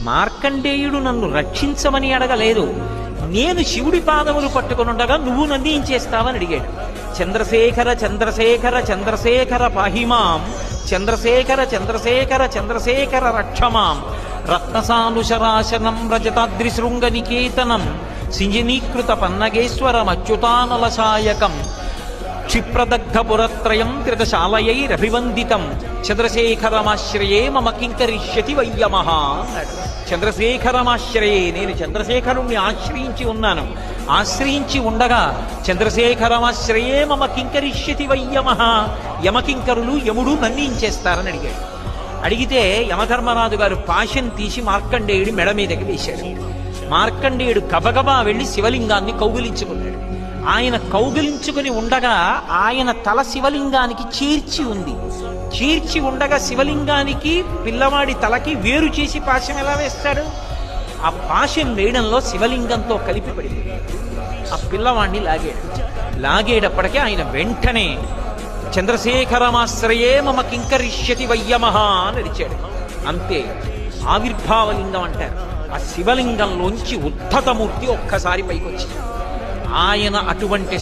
మార్కండేయుడు నన్ను రక్షించమని అడగలేదు. నేను శివుడి పాదములు పట్టుకునుండగా నువ్వు నన్ను ఏం చేస్తావని అడిగాడు. చంద్రశేఖర చంద్రశేఖర చంద్రశేఖర పాహిమాం చంద్రశేఖర చంద్రశేఖర చంద్రశేఖర రక్షమాం. రత్నసానుశరాశనం రజతాద్రి శృంగనికేతనం సింజనీకృత పన్నగేశ్వరం అచ్యుతానలశాయకం క్షిప్రదగ్ధపురత్రయం త్రిదశాలయైరభివందితం చంద్రశేఖరమాశ్రయే మమ కింకరిష్యతి వయ్యమహ అన్నాడు చంద్రశేఖరమాశ్రయే నేను చంద్రశేఖరుణ్ణి ఆశ్రయించి ఉన్నాను. ఆశ్రయించి ఉండగా చంద్రశేఖరమాశ్రయే మమ కింకరిష్యతి వయ్యమహ యమకింకరులు యముడు నన్నించేస్తారని అడిగాడు. అడిగితే యమధర్మరాజు గారు పాశం తీసి మార్కండేయుడి మెడ మీదకి వేశాడు మార్కండేయుడు గబగబా వెళ్ళి శివలింగాన్ని కౌగిలించుకున్నాడు. ఆయన కౌగిలించుకుని ఉండగా ఆయన తల శివలింగానికి చీర్చి ఉంది. చీర్చి ఉండగా శివలింగానికి పిల్లవాడి తలకి వేరు చేసి పాశం ఎలా వేస్తాడు? ఆ పాశం వేయడంలో శివలింగంతో కలిపి పడింది. ఆ పిల్లవాడిని లాగాడు. లాగేటప్పటికే ఆయన వెంటనే చంద్రశేఖరమాశ్రయే మమ కింకరిష్యతి వయ్యమహ అని అరిచాడు. అంతే ఆవిర్భావలింగం అంటారు. ఆ శివలింగంలోంచి ఉద్ధతమూర్తి ఒక్కసారి పైకొచ్చింది ఆయన అటువంటి